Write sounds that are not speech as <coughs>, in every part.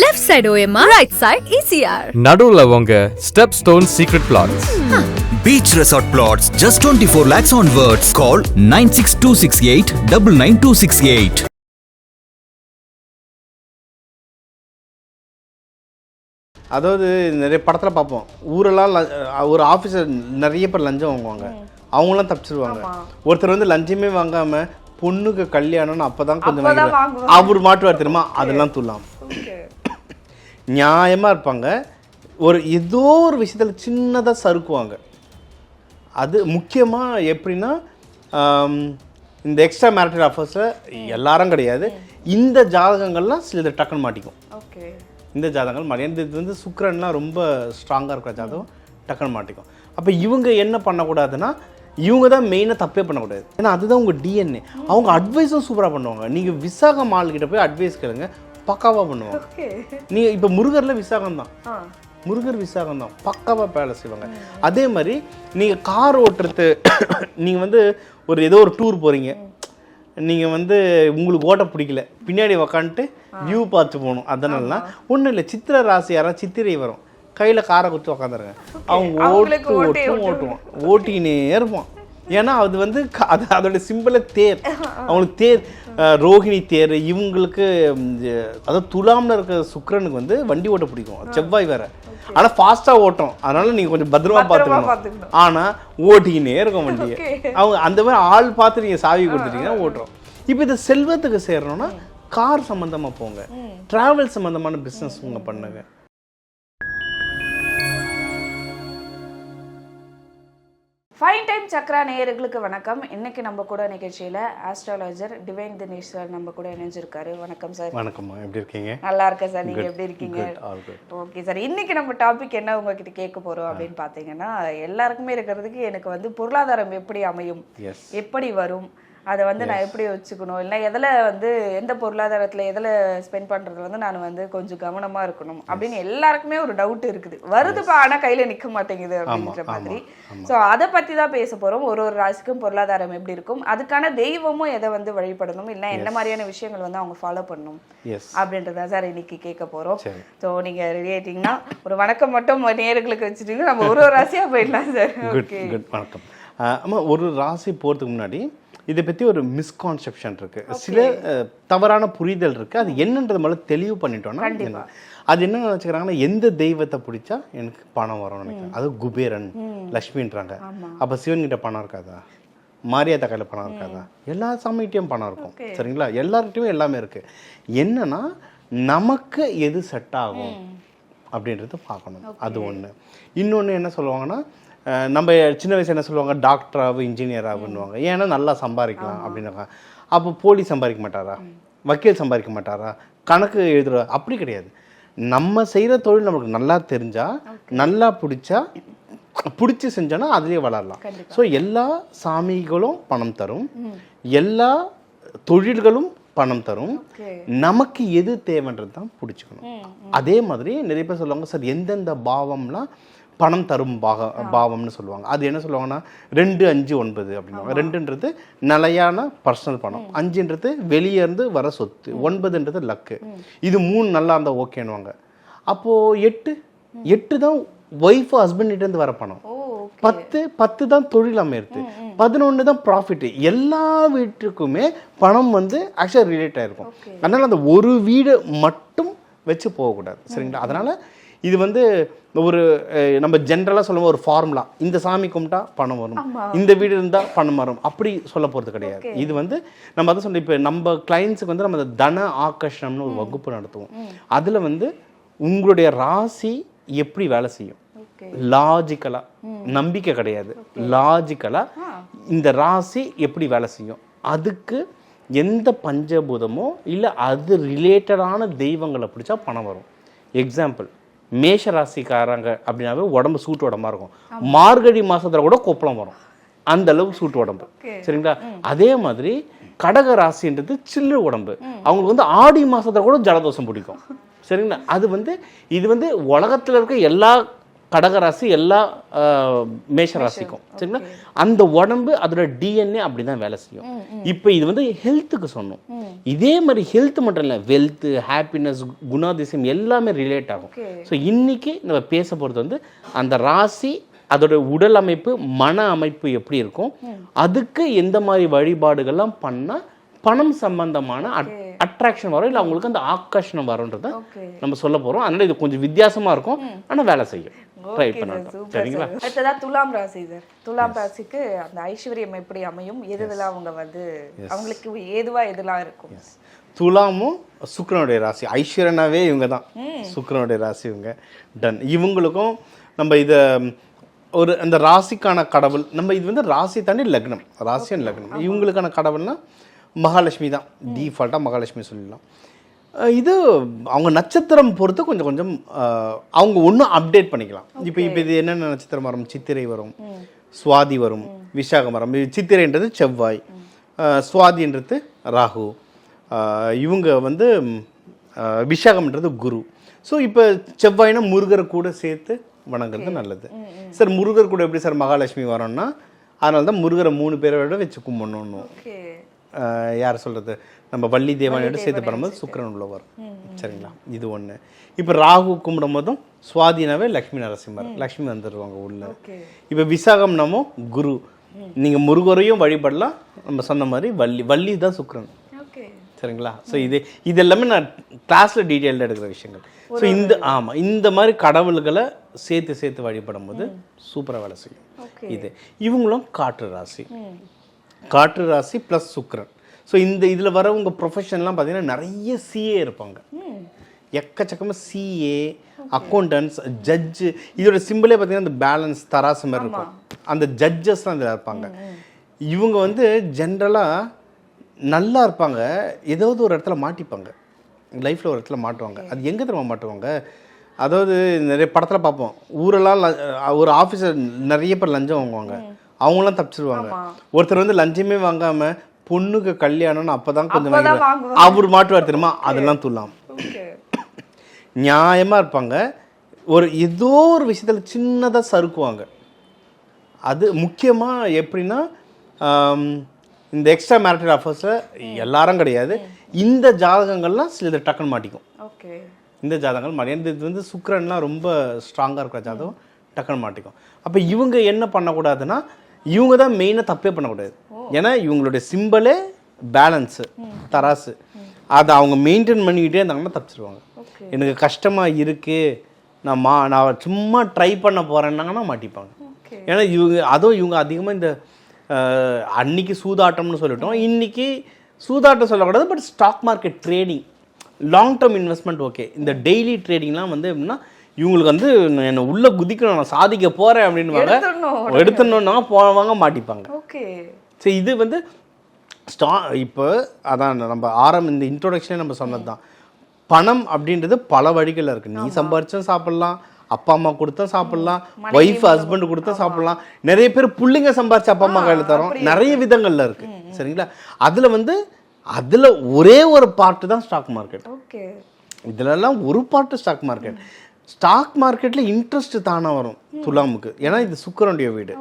Left side OMR right side ECR நடுவுல உங்க step stone secret plots Beach Resort Plots just 24 lakhs onwards. Call 96268 99268. அதாவது நிறைய படத்தில் பார்ப்போம். ஊரெல்லாம் ஒரு ஆஃபீஸர் நிறைய பேர் லஞ்சம் வாங்குவாங்க. அவங்களாம் தப்பிச்சிருவாங்க. ஒருத்தர் வந்து லஞ்சமே வாங்காம பொண்ணுக்கு கல்யாணம்னு கொஞ்சம் அப்பதான் வாங்கிடுவார். வாங்குவாங்க. அவர் மாட்டுவார் தெரியுமா? அதெல்லாம் துல்லாம் நியாயமா இருப்பாங்க. ஒரு ஏதோ ஒரு விஷயத்துல சின்னதா சறுக்குவாங்க. அது முக்கியமா எப்படின்னா இந்த எக்ஸ்ட்ரா மேரிட்டல் அஃபேர்ஸில் எல்லாரும் கிடையாது. இந்த ஜாதகங்கள்லாம் சிலது டக்குன்னு மாட்டிக்கும். ஓகே. இந்த ஜாதகங்கள் மாட்டி இந்த இது வந்து சுக்கிரன்லாம் ரொம்ப ஸ்ட்ராங்காக இருக்கிற ஜாதகம் டக்குன்னு மாட்டிக்கும். அப்போ இவங்க என்ன பண்ணக்கூடாதுன்னா இவங்க தான் மெயினாக தப்பே பண்ணக்கூடாது. ஏன்னா அதுதான் உங்கள் டிஎன்ஏ அவங்க அட்வைஸும் சூப்பராக பண்ணுவாங்க. நீங்கள் விசாகம் மால் கிட்ட போய் அட்வைஸ் கேளுங்க. பக்காவாக பண்ணுவாங்க. நீங்கள் இப்போ முருகரில் விசாகம் தான் ஆ. முருகர் விசாகம் தான் பக்காவாக வேலை செய்வாங்க அதே மாதிரி நீங்கள் கார் ஓட்டுறது <coughs> நீங்கள் வந்து ஒரு ஏதோ ஒரு டூர் போகிறீங்க நீங்கள் வந்து உங்களுக்கு ஓட்ட பிடிக்கல. பின்னாடி உக்காந்துட்டு வியூ பார்த்து போகணும். அதனாலலாம் ஒன்றும் இல்லை சித்திரை ராசி யாராவது சித்திரை வரும். கையில் காரை குத்து உக்காந்துருங்க. அவங்க ஓட்டு ஓட்டி ஓட்டும் ஓட்டுவான். ஓட்டினே இருப்பான். ஏன்னா அது வந்து அது அதோட சிம்பிள தேர். அவங்களுக்கு தேர். ரோகிணி தேர் இவங்களுக்கு அதாவது துலாம்ல இருக்க சுக்கிரனுக்கு வந்து வண்டி ஓட்ட பிடிக்கும். செவ்வாய் வேற. ஆனா ஃபாஸ்டா ஓட்டும். அதனால நீங்க கொஞ்சம் பத்திரமா பார்த்துக்கணும். பார்த்துக்கணும். ஆனா ஓட்டிக்கினே இருக்கும் வண்டியை. அவங்க அந்த மாதிரி ஆள் பார்த்து நீங்க சாவி கொடுத்துட்டீங்கன்னா ஓட்டுறோம். இப்போ இது செல்வத்துக்கு சேரணும்னா கார் சம்பந்தமா போங்க. டிராவல் சம்பந்தமான பிசினஸ் உங்க பண்ணுங்க. ஃபைன் டைம் சக்ரா நேயர்களுக்கு வணக்கம். இன்னைக்கு நம்ம கூட நிகழ்ச்சியில ஆஸ்ட்ராலஜர் டிவைன் தினேஷ் சார் நம்ம கூட இணைஞ்சிருக்காரு. வணக்கம் சார் வணக்கம்மா எப்படி இருக்கீங்க? நல்லா இருக்கேன் சார் நீங்க எப்படி இருக்கீங்க. ஓகே சார் இன்னைக்கு நம்ம டாபிக் என்ன உங்ககிட்ட கேட்க போறோம் அப்படின்னு பாத்தீங்கன்னா எல்லாருக்குமே இருக்கிறதுக்கு எனக்கு வந்து பொருளாதாரம் எப்படி அமையும்? எப்படி வரும்? அதை வந்து நான் எப்படி வச்சுக்கணும்? இல்லை எதில் வந்து எந்த பொருளாதாரத்தில் எதில் ஸ்பெண்ட் பண்ணுறது வந்து நான் வந்து கொஞ்சம் கவனமாக இருக்கணும். அப்படின்னு எல்லாருக்குமே ஒரு டவுட் இருக்குது. வருதுப்பா ஆனால் கையில் நிற்க மாட்டேங்குது அப்படின்ற மாதிரி. ஸோ அதை பற்றி தான் பேச போகிறோம் ஒரு ஒரு ராசிக்கும் பொருளாதாரம் எப்படி இருக்கும்? அதுக்கான தெய்வமும் எதை வந்து வழிபடணும்? இல்லை என்ன மாதிரியான விஷயங்கள் வந்து அவங்க ஃபாலோ பண்ணணும்? அப்படின்றத சார் இன்னைக்கு கேட்க போகிறோம். ஸோ நீங்கள் ரெடி ஆயிட்டீங்கன்னா ஒரு வணக்கம் மட்டும் நேர்களுக்கு வச்சுட்டீங்க நம்ம ஒரு ஒரு ராசியாக போயிடலாம் சார். ஓகே வணக்கம். ஆமா ஒரு ராசி போகிறதுக்கு முன்னாடி இதை பற்றி ஒரு மிஸ்கான்செப்ஷன் இருக்கு. சில தவறான புரிதல் இருக்கு. அது என்னன்றது முதல்ல தெளிவு பண்ணிட்டோம்னா அது என்ன நினச்சிக்கிறாங்கன்னா எந்த தெய்வத்தை பிடிச்சா எனக்கு பணம் வரும்னு நினைக்கிறேன். அது குபேரன் லக்ஷ்மின்றாங்க அப்போ சிவன்கிட்ட பணம் இருக்காதா? மாரியாத்தா கையில் பணம் இருக்காதா? எல்லா சாமிகிட்டையும் பணம் இருக்கும். சரிங்களா? எல்லார்கிட்டயும் எல்லாமே இருக்கு. என்னன்னா நமக்கு எது செட் ஆகும் அப்படின்றத பார்க்கணும். அது ஒன்று இன்னொன்று என்ன சொல்லுவாங்கன்னா நம்ம சின்ன வயசு என்ன சொல்லுவாங்க? டாக்டர் ஆகும் இன்ஜினியர் ஆகுன்னுவாங்க ஏன்னா நல்லா சம்பாதிக்கலாம் அப்படின்னாங்க. அப்போ போலீஸ் சம்பாதிக்க மாட்டாரா? வக்கீல் சம்பாதிக்க மாட்டாரா? கணக்கு எழுதுற அப்படி கிடையாது. நம்ம செய்கிற தொழில் நமக்கு நல்லா தெரிஞ்சா நல்லா பிடிச்சா பிடிச்சி செஞ்சோன்னா அதுலேயே வளரலாம். ஸோ எல்லா சாமிகளும் பணம் தரும். எல்லா தொழில்களும் பணம் தரும். நமக்கு எது தேவைன்றது தான் பிடிச்சிக்கணும் அதே மாதிரி நிறைய பேர் சொல்லுவாங்க சார் எந்தெந்த பாவம்லாம் பணம் தரும் பாக பாவம்னு சொல்லுவாங்க. அது என்ன சொல்லுவாங்கன்னா ரெண்டு அஞ்சு ஒன்பது அப்படின்னுவாங்க. ரெண்டுன்றது நிலையான பர்சனல் பணம். அஞ்சுன்றது வெளியே இருந்து வர சொத்து. ஒன்பதுன்றது லக்கு. இது மூணு நல்லா இருந்தால் ஓகேன்னுவாங்க. அப்போது எட்டு. எட்டு தான் ஒய்ஃப் ஹஸ்பண்ட் இருந்து வர பணம். பத்து பத்து தான் தொழில் அமையிறது. பதினொன்று தான் ப்ராஃபிட் எல்லா வீட்டுக்குமே பணம் வந்து ஆக்சுவலாக ரிலேட் ஆயிருக்கும். அதனால அந்த ஒரு வீடு மட்டும் வச்சு போகக்கூடாது. சரிங்களா? அதனால இது வந்து ஒரு நம்ம ஜென்ரலாக சொல்லுவோம் ஒரு ஃபார்முலா இந்த சாமி கும்பிட்டா பணம் வரும். இந்த வீடு இருந்தால் பணம் வரும். அப்படி சொல்ல போகிறது கிடையாது. இது வந்து நம்ம அதை சொல்ல இப்போ நம்ம கிளைண்ட்ஸுக்கு வந்து நம்ம தன ஆகர்ஷணம்னு ஒரு வகுப்பு நடத்துவோம். அதில் வந்து உங்களுடைய ராசி எப்படி வேலை செய்யும்? ஓகே லாஜிக்கலா நம்பிக்கை கிடையாது. லாஜிக்கலா இந்த ராசி எப்படி வேலை செய்யும்? அதுக்கு எந்த பஞ்சபூதமோ இல்லை அது ரிலேட்டடான தெய்வங்களை பிடிச்சா பணம் வரும். எக்ஸாம்பிள் மேஷ ராசிக்காரங்க அப்படின்னாவே உடம்பு சூட்டு உடம்பா இருக்கும். மார்கழி மாசத்துல கூட கொப்பளம் வரும். அந்த அளவுக்கு சூட்டு உடம்பு. சரிங்களா? அதே மாதிரி கடக ராசின்றது சில்லு உடம்பு. அவங்களுக்கு வந்து ஆடி மாசத்துல கூட ஜலதோஷம் பிடிக்கும். சரிங்களா? அது வந்து இது வந்து உலகத்துல இருக்க எல்லா கடகராசி எல்லா ஆஹ், மேஷ ராசிக்கும். சரிங்களா? அந்த உடம்பு அதோட டிஎன்ஏ அப்படி தான் வேலை செய்யும். இப்போ இது வந்து ஹெல்த்துக்கு சொன்னோம். இதே மாதிரி ஹெல்த் மட்டும் இல்லை வெல்த் ஹாப்பினஸ் குணாதிசயம் எல்லாமே ரிலேட் ஆகும். ஸோ இன்னைக்கு நம்ம பேச போகிறது வந்து அந்த ராசி அதோட உடல் அமைப்பு மன அமைப்பு எப்படி இருக்கும்? அதுக்கு எந்த மாதிரி வழிபாடுகள்லாம் பண்ணால் பணம் சம்பந்தமான அட்ராக்ஷன் வரும்? இல்லை அவங்களுக்கு அந்த ஆக்கர்ஷணம் வரும்ன்றத. நம்ம சொல்ல போகிறோம் அதனால இது கொஞ்சம் வித்தியாசமா இருக்கும். ஆனால் வேலை செய்யும். ட்ரை super சரிங்களா? sir. அடுத்ததா துலாம் ராசி சார் துலாம் ராசிக்கு அந்த ஐஸ்வர்யம் எப்படி அமையும்? எதுலாம் அவங்க வந்து அவங்களுக்கு ஏதுவா எதுலாம் இருக்கும்? துலாமும் சுக்கிரனுடைய ராசி. ஐஸ்வர்யனாவே இவங்க தான். சுக்கிரனுடைய ராசி இவங்க. டன் இவங்களுக்கும் நம்ம இதை ஒரு அந்த ராசிக்கான கடவுள் நம்ம இது வந்து ராசி தாண்டி லக்னம். ராசி அண்ட் லக்னம். இவங்களுக்கான கடவுள்னா மகாலட்சுமி தான். டீஃபால்ட்டாக மகாலட்சுமி சொல்லிடலாம். இது அவங்க நட்சத்திரம் பொறுத்து கொஞ்சம் கொஞ்சம் அவங்க ஒன்றும் அப்டேட் பண்ணிக்கலாம். இப்போ இப்போ இது என்னென்ன நட்சத்திரம் வரும்? சித்திரை வரும். சுவாதி வரும். விசாகம் வரும். இது சித்திரைன்றது செவ்வாய். சுவாதின்றது ராகு. இவங்க வந்து விசாகம்ன்றது குரு. ஸோ இப்போ செவ்வாய்னா முருகரை கூட சேர்த்து வணங்குறது நல்லது. சார் முருகர் கூட எப்படி சார் மகாலட்சுமி வரோம்னா அதனால தான் முருகரை மூணு பேரோட வச்சு கும்பிடணும் யார் சொல்கிறது நம்ம வள்ளி தேவானியோட சேர்த்து பண்ணும்போது சுக்கிரன் உள்ள வரும் சரிங்களா? இது ஒன்று இப்போ ராகு கும்பிடும் போதும் சுவாதினாவே லக்ஷ்மி நரசிம்மர். லக்ஷ்மி வந்துடுவாங்க உள்ள இப்போ விசாகம் நம்ம குரு. நீங்கள் முருகரையும் வழிபடலாம். நம்ம சொன்ன மாதிரி வள்ளி வள்ளி தான் சுக்கிரன். சரிங்களா? ஸோ இது இது எல்லாமே நான் கிளாஸில் டீட்டெயில்டாக எடுக்கிற விஷயங்கள். ஸோ இந்த ஆமாம் இந்த மாதிரி கடவுள்களை சேர்த்து சேர்த்து வழிபடும் போது சூப்பராக வேலை செய்யும். இது. இவங்களும் காற்று ராசி. காற்று ராசி ப்ளஸ் சுக்கிரன். ஸோ இந்த இதில் வரவங்க ப்ரொஃபஷன்லாம் பார்த்தீங்கன்னா நிறைய சிஏ இருப்பாங்க. எக்கச்சக்கமாக சிஏ அக்கௌண்டன்ஸ் ஜட்ஜு இதோட சிம்பிளே பார்த்தீங்கன்னா இந்த பேலன்ஸ் தராசு மாதிரி இருக்கும். அந்த ஜட்ஜஸ் தான் இதில் இருப்பாங்க. இவங்க வந்து ஜென்ரலாக நல்லா இருப்பாங்க. ஏதாவது ஒரு இடத்துல மாட்டிப்பாங்க. லைஃப்பில் ஒரு இடத்துல மாட்டுவாங்க. அது எங்கே தெரியுமா மாட்டுவாங்க? அதாவது நிறைய படத்தில் பார்ப்போம். ஊரெல்லாம் ஒரு ஆஃபீஸர் நிறைய பேர் லஞ்சம் வாங்குவாங்க. அவங்களாம் தப்பிச்சிருவாங்க. ஒருத்தர் வந்து லஞ்சமே வாங்காம பொண்ணுக்கு கல்யாணம்னு அப்பதான் கொஞ்சம். அவர் மாட்டுவார் தெரியுமா? அதெல்லாம் துல்லாம் ஓகே நியாயமா இருப்பாங்க. ஒரு ஏதோ ஒரு விஷயத்துல சின்னதா சறுக்குவாங்க. அது முக்கியமா எப்படின்னா இந்த எக்ஸ்ட்ரா மேரிட்டல் அஃபேர்ஸில் எல்லாரும் கிடையாது. இந்த ஜாதகங்கள்லாம் சிலது டக்குன்னு மாட்டிக்கும். ஓகே இந்த ஜாதகங்கள் மாட்டி இந்த இது வந்து சுக்கிரன்லாம் ரொம்ப ஸ்ட்ராங்காக இருக்கிற ஜாதகம் டக்குன்னு மாட்டிக்கும். அப்போ இவங்க என்ன பண்ணக்கூடாதுன்னா இவங்க தான் மெயினாக தப்பே பண்ணக்கூடாது. ஏன்னா இவங்களுடைய சிம்பிளே பேலன்ஸு தராசு. அதை அவங்க மெயின்டைன் பண்ணிக்கிட்டே இருந்தாங்கன்னா தப்பிச்சிருவாங்க. எனக்கு கஷ்டமாக இருக்குது நான் மா நான் சும்மா ட்ரை பண்ண போகிறேன்னாங்கன்னா மாட்டிப்பாங்க. ஏன்னா இவங்க அதுவும் இவங்க அதிகமாக இந்த அன்னைக்கு சூதாட்டம்னு சொல்லிட்டோம். இன்னைக்கு சூதாட்டம் சொல்லக்கூடாது but stock market trading long term investment okay இந்த டெய்லி ட்ரேடிங்லாம் வந்து எப்படின்னா இவங்களுக்கு வந்து என்னை உள்ள குதிக்கணும் நான் சாதிக்க போகிறேன் அப்படின்னு எடுத்துடணும் எடுத்துடணும்னா போவாங்க மாட்டிப்பாங்க. ஓகே. சரி இது வந்து ஸ்டா இப்போ அதான் நம்ம ஆரம் இந்த இன்ட்ரோடக்ஷனே நம்ம சொன்னது தான் பணம் அப்படின்றது பல வழிகளில் இருக்குது நீ சம்பாரிச்சும் சாப்பிட்லாம் அப்பா அம்மா கொடுத்தா சாப்பிட்லாம் ஒய்ஃப் ஹஸ்பண்ட் கொடுத்தா சாப்பிட்லாம். நிறைய பேர் புள்ளைங்க சம்பாரிச்சு அப்பா அம்மா கையில் தரோம். நிறைய விதங்கள்ல இருக்கு. சரிங்களா? அதில் வந்து அதில் ஒரே ஒரு பார்ட்டு தான் ஸ்டாக் மார்க்கெட் ஓகே. இதுலலாம் ஒரு பார்ட்டு ஸ்டாக் மார்க்கெட் ஸ்டாக் மார்க்கெட்டில் இன்ட்ரெஸ்ட் தானே வரும் துலாமுக்கு. ஏன்னா இது சுக்கரனுடைய வீடு.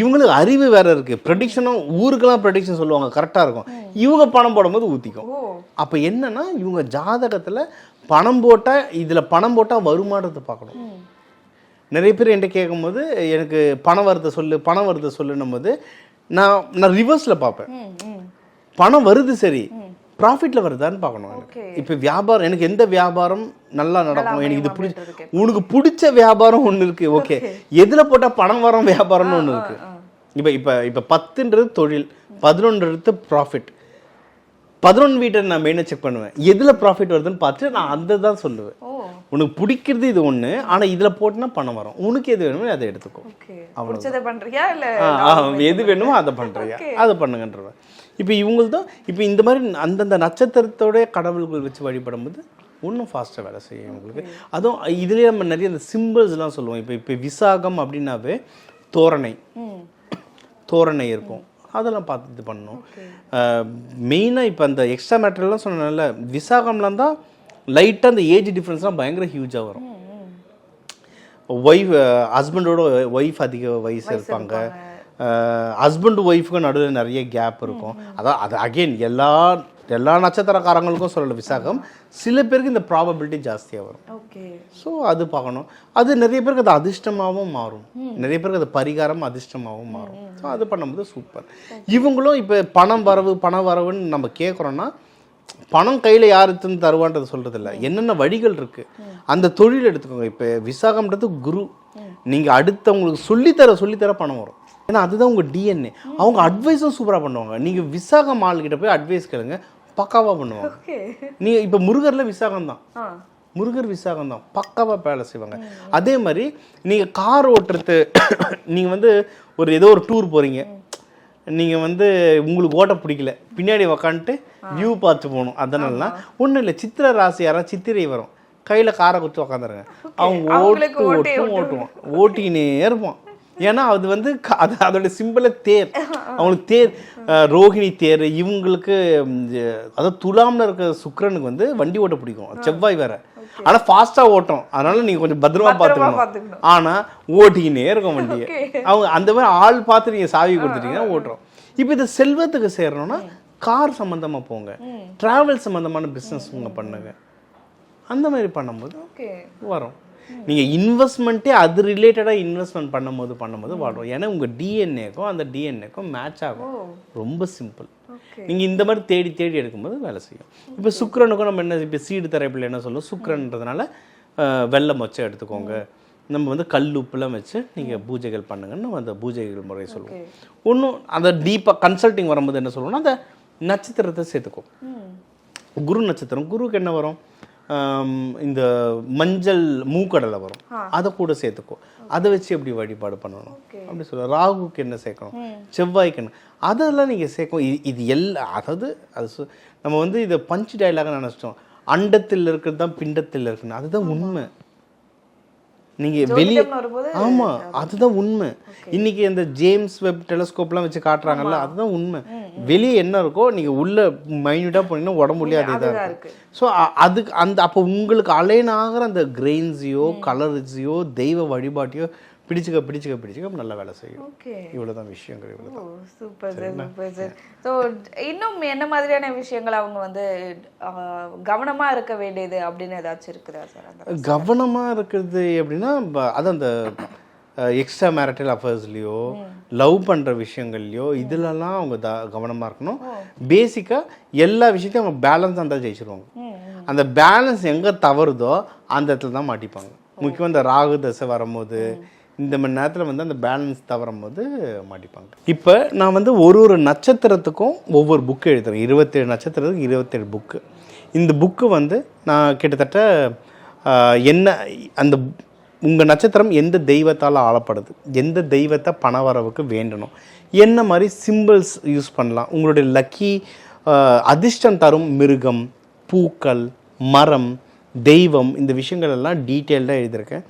இவங்களுக்கு அறிவு வேற இருக்கு. ப்ரெடிக்ஷனும் ஊருக்கெல்லாம் ப்ரெடிக்ஷன் சொல்லுவாங்க கரெக்டாக இருக்கும். இவங்க பணம் போடும்போது ஊற்றிக்கும் அப்போ என்னன்னா இவங்க ஜாதகத்தில் பணம் போட்டால் இதில் பணம் போட்டால் வருமானத்தை பார்க்கணும். நிறைய பேர் என்கிட்ட கேட்கும்போது எனக்கு பணம் வருது சொல்லு பணம் வருது சொல்லுன்னும் போது நான் நான் ரிவர்ஸில் பார்ப்பேன். பணம் வருது சரி. ப்ராஃபிட்டில் வருதான்னு பார்க்கணும் எனக்கு. இப்போ வியாபாரம் எனக்கு எந்த வியாபாரம் நல்லா நடக்கும்? எனக்கு இது பிடிச்ச உனக்கு பிடிச்ச வியாபாரம் ஒன்று இருக்கு ஓகே எதில் போட்டால் பணம் வரும் வியாபாரம்னு ஒன்று இருக்கு. இப்போ இப்போ இப்போ பத்துன்றது தொழில் பதினொன்றது ப்ராஃபிட் பதினொன்று வீட்டை நான் மெயினாக செக் பண்ணுவேன். எதில் ப்ராஃபிட் வருதுன்னு பார்த்து நான் அந்த தான் சொல்லுவேன் உனக்கு பிடிக்கிறது இது ஒன்று ஆனால் இதில் போட்டுனா பணம் வரும். உனக்கு எது வேணுமோ அதை எடுத்துக்கோ. ஆ, எது வேணுமோ அதை பண்ணுறியா அதை பண்ணுங்கன்றவன் இப்போ இவங்களுக்கு தான் இப்போ இந்த மாதிரி அந்தந்த நட்சத்திரத்தோட கடவுள்கள் வச்சு வழிபடும்போது இன்னும் ஃபாஸ்ட்டாக வேலை செய்யும் இவங்களுக்கு. அதுவும் இதுலேயே நம்ம நிறைய இந்த சிம்பிள்ஸ்லாம் சொல்லுவோம். இப்போ இப்போ விசாகம் அப்படின்னாவே தோரணை. தோரணை இருக்கும். அதெல்லாம் பார்த்து இது பண்ணணும். மெயினாக இப்போ அந்த எக்ஸ்ட்ரா மேட்டர்லாம் சொன்னேன்ல விசாகம்லாம் தான் லைட்டாக அந்த ஏஜ் டிஃப்ரென்ஸ்லாம் பயங்கர ஹியூஜாக வரும். ஒய்ஃப் ஹஸ்பண்டோட ஒய்ஃப் அதிக வயசு இருப்பாங்க. ஹஸ்பண்ட் ஒய்ஃபுக்கும் நடுவில் நிறைய கேப் இருக்கும். அதான் அது அகைன் எல்லா எல்லா நட்சத்திரக்காரங்களுக்கும் சொல்லல விசாகம். சில பேருக்கு இந்த ப்ராபபிலிட்டி ஜாஸ்தியாக வரும். ஓகே ஸோ அது பார்க்கணும். அது நிறைய பேருக்கு அது அதிர்ஷ்டமாகவும் மாறும். நிறைய பேருக்கு அது பரிகாரம் அதிர்ஷ்டமாகவும் மாறும். ஸோ அது பண்ணும்போது சூப்பர் இவங்களும் இப்போ பணம் வரவு பண வரவுன்னு நம்ம கேட்குறோன்னா பணம் கையில் யாருத்துன்னு தருவான்றது சொல்கிறது இல்லை என்னென்ன வழிகள் இருக்குது அந்த தொழில் எடுத்துக்கோங்க. இப்போ விசாகம்ன்றது குரு. நீங்கள் அடுத்தவங்களுக்கு சொல்லித்தர சொல்லித்தர பணம் வரும். ஏன்னா அதுதான் உங்கள் டிஎன்ஏ அவங்க அட்வைஸும் சூப்பராக பண்ணுவாங்க. நீங்கள் விசாகம் ஆள்கிட்ட போய் அட்வைஸ் கேளுங்க பக்காவாக பண்ணுவாங்க. நீங்கள் இப்போ முருகரில் விசாகம் தான். ஆ. முருகர் விசாகம் தான். பக்காவாக வேலை செய்வாங்க. அதே மாதிரி நீங்கள் கார் ஓட்டுறது நீங்கள் வந்து ஒரு ஏதோ ஒரு டூர் போகிறீங்க நீங்கள் வந்து உங்களுக்கு ஓட்ட பிடிக்கல. பின்னாடி உக்காந்துட்டு வியூ பார்த்து போகணும். அதனாலலாம் ஒன்றும் இல்லை சித்திரை ராசி யாராவது சித்திரை வரும். கையில் காரை கொடுத்து உக்காந்துருங்க. அவங்க ஓட்டி ஓட்டும். ஓட்டுவான். ஓட்டிக்கினே இருப்பான். ஏன்னா அது வந்து அது அதோட சிம்பிளை தேர். அவங்களுக்கு தேர் ரோகிணி தேர் இவங்களுக்கு அதாவது துலாம்ல இருக்க சுக்கிரனுக்கு வந்து வண்டி ஓட்ட பிடிக்கும். செவ்வாய் வேற. ஆனா ஃபாஸ்டா ஓட்டும். அதனால நீங்க கொஞ்சம் பத்திரமா பத்திரமா பாத்துக்கணும். பாத்துக்கணும். ஆனா ஓட்டிக்கினே இருக்கும் வண்டியை. அவங்க அந்த மாதிரி ஆள் பார்த்து நீங்க சாவி கொடுத்துட்டீங்கன்னா ஓட்டுறோம். இப்போ இது செல்வத்துக்கு சேரணும்னா கார் சம்பந்தமா போங்க. டிராவல் சம்பந்தமான பிசினஸ் உங்க பண்ணுங்க. அந்த மாதிரி பண்ணும்போது வரும். நீங்கள் இன்வெஸ்ட்மெண்ட்டே அது ரிலேட்டடாக இன்வெஸ்ட்மெண்ட் பண்ணும்போது பண்ணும்போது வரும் ஏன்னா உங்கள் டிஎன்ஏக்கும் அந்த டிஎன்ஏக்கும் மேட்ச் ஆகும். ரொம்ப சிம்பிள் நீங்கள் இந்த மாதிரி தேடி தேடி எடுக்கும்போது வேலை செய்யும். இப்போ சுக்கிரனுக்கும் நம்ம என்ன இப்போ சீடு தரப்பில் என்ன சொல்லுவோம் சுக்கிரன்றதுனால வெள்ளம் வச்சு எடுத்துக்கோங்க. நம்ம வந்து கல் உப்புலாம் வச்சு நீங்கள் பூஜைகள் பண்ணுங்கன்னு நம்ம அந்த பூஜைகள் முறை சொல்லுவோம். ஒன்றும் அந்த டீப்பாக கன்சல்டிங் வரும்போது என்ன சொல்லுவோம்னா அந்த நட்சத்திரத்தை சேர்த்துக்கோ. குரு நட்சத்திரம் குருவுக்கு என்ன வரும்? இந்த மஞ்சள் மூக்கடலை வரும். அதை கூட சேர்த்துக்கோ. அதை வச்சு எப்படி வழிபாடு பண்ணணும்? அப்படி சொல்ல ராகுக்கு என்ன சேர்க்கணும்? செவ்வாய்க்கு என்ன? அதெல்லாம் நீங்கள் சேர்க்கும் இது எல்லா அதாவது அது நம்ம வந்து இதை பஞ்ச் டயலாக நினச்சிட்டோம். அண்டத்தில் இருக்கிறது தான் பிண்டத்தில் இருக்குன்னு. அதுதான் உண்மை. நீங்க வெளியே ஜோதிடம்னு வரும்போது ஆமா அதுதான் உண்மை. இன்னைக்கு இந்த ஜேம்ஸ் வெப் டெலஸ்கோப்லாம் வச்சு காட்டுறாங்கல்ல அதுதான் உண்மை. வெளியே என்ன இருக்கோ நீங்க உள்ள மைன்யூட்டா போனீங்கன்னா உடம்புலயே அதே தான் ஸோ அதுக்கு அந்த அப்போ உங்களுக்கு அலைன் ஆகிற அந்த கிரெயின்ஸையோ கலர்ஸையோ தெய்வ வழிபாட்டையோ பிடிச்சுக்க பிடிச்சுக்க பிடிச்சுக்க நல்ல வேலை செய்யும். ஓகே. இவ்வளவுதான் விஷயங்கள் இவ்வளோ super sir super sir so இன்னும் என்ன மாதிரியான விஷயங்கள் அவங்க வந்து ஆஹ், கவனமா இருக்க வேண்டியது அப்படின்னு ஏதாச்சும் இருக்குதா சார் அந்த கவனமா இருக்கிறது எப்படின்னா அது அந்த எக்ஸ்ட்ரா மேரிட்டல் அஃபேர்ஸ்லையோ லவ் பண்ற விஷயங்கள்லையோ இதுலலாம் அவங்க த கவனமா இருக்கணும். பேசிக்கா எல்லா விஷயத்தையும் அவங்க பேலன்ஸ் இருந்தால் ஜெயிச்சிருவாங்க. அந்த பேலன்ஸ் எங்க தவறுதோ அந்த இடத்துல தான் மாட்டிப்பாங்க. முக்கியமாக இந்த ராகு தசை வரும்போது இந்த மணி நேரத்தில் வந்து அந்த பேலன்ஸ் தவறும் போது மாட்டிப்பாங்க. இப்போ நான் வந்து ஒரு ஒரு நட்சத்திரத்துக்கும் ஒவ்வொரு புக்கு எழுதுறேன். இருபத்தேழு நட்சத்திரத்துக்கு இருபத்தேழு புக்கு இந்த புக்கு வந்து நான் கிட்டத்தட்ட என்ன அந்த உங்கள் நட்சத்திரம் எந்த தெய்வத்தால் ஆளப்படுது? எந்த தெய்வத்தை பணவரவுக்கு வேண்டணும்? என்ன மாதிரி சிம்பிள்ஸ் யூஸ் பண்ணலாம்? உங்களுடைய லக்கி அதிர்ஷ்டம் தரும் மிருகம் பூக்கள் மரம் தெய்வம் இந்த விஷயங்கள் எல்லாம் டீட்டெயில்டாக எழுதியிருக்கேன்.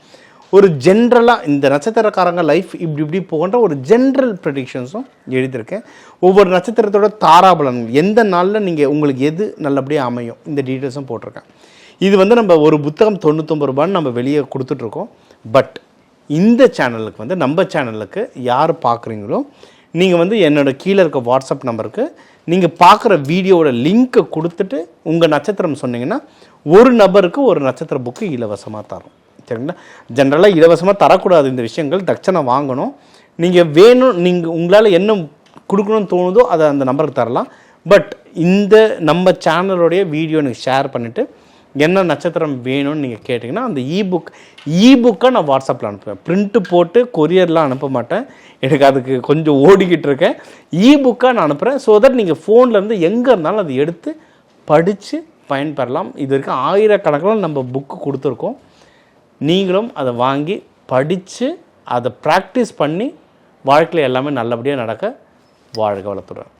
ஒரு ஜென்ரலாக இந்த நட்சத்திரக்காரங்க லைஃப் இப்படி இப்படி போகின்ற ஒரு ஜென்ரல் ப்ரெடிக்ஷன்ஸும் எழுதியிருக்கேன். ஒவ்வொரு நட்சத்திரத்தோட தாராபலன் எந்த நாளில் நீங்கள் உங்களுக்கு எது நல்லபடியாக அமையும்? இந்த டீட்டெயில்ஸும் போட்டிருக்கேன். இது வந்து நம்ம ஒரு புத்தகம் தொண்ணூத்தொம்பது ரூபான்னு நம்ம வெளியே கொடுத்துட்ருக்கோம். பட் இந்த சேனலுக்கு வந்து நம்ம சேனலுக்கு யார் பார்க்குறீங்களோ நீங்கள் வந்து என்னோடய கீழே இருக்க வாட்ஸ்அப் நம்பருக்கு நீங்கள் பார்க்குற வீடியோவோட லிங்க்கை கொடுத்துட்டு உங்கள் நட்சத்திரம் சொன்னீங்கன்னா ஒரு நபருக்கு ஒரு நட்சத்திர புக்கு இலவசமாக தரும். சரிங்களா? ஜென்ரலாக இலவசமாக தரக்கூடாது இந்த விஷயங்கள். தட்சணை வாங்கணும். நீங்கள் வேணும் நீங்கள் உங்களால் என்ன கொடுக்கணும்னு தோணுதோ அதை அந்த நம்பருக்கு தரலாம். பட் இந்த நம்ம சேனலோடைய வீடியோ எனக்கு ஷேர் பண்ணிவிட்டு என்ன நட்சத்திரம் வேணும்னு நீங்கள் கேட்டிங்கன்னா அந்த இபுக் இபுக்கை நான் வாட்ஸ்அப்பில் அனுப்புவேன். பிரிண்ட்டு போட்டு கொரியர்லாம் அனுப்ப மாட்டேன். எனக்கு அதுக்கு கொஞ்சம் ஓடிக்கிட்டு இருக்கேன். இபுக்காக நான் அனுப்புகிறேன் ஸோ தட் நீங்கள் ஃபோன்லேருந்து எங்கே இருந்தாலும் அதை எடுத்து படித்து பயன்பெறலாம். இது வரைக்கும் ஆயிரக்கணக்கில் நம்ம புக்கு கொடுத்துருக்கோம். நீங்களும் அதை வாங்கி படித்து அதை ப்ராக்டிஸ் பண்ணி வாழ்க்கையில் எல்லாமே நல்லபடியாக நடக்க வாழ்க வளர்த்துறேன்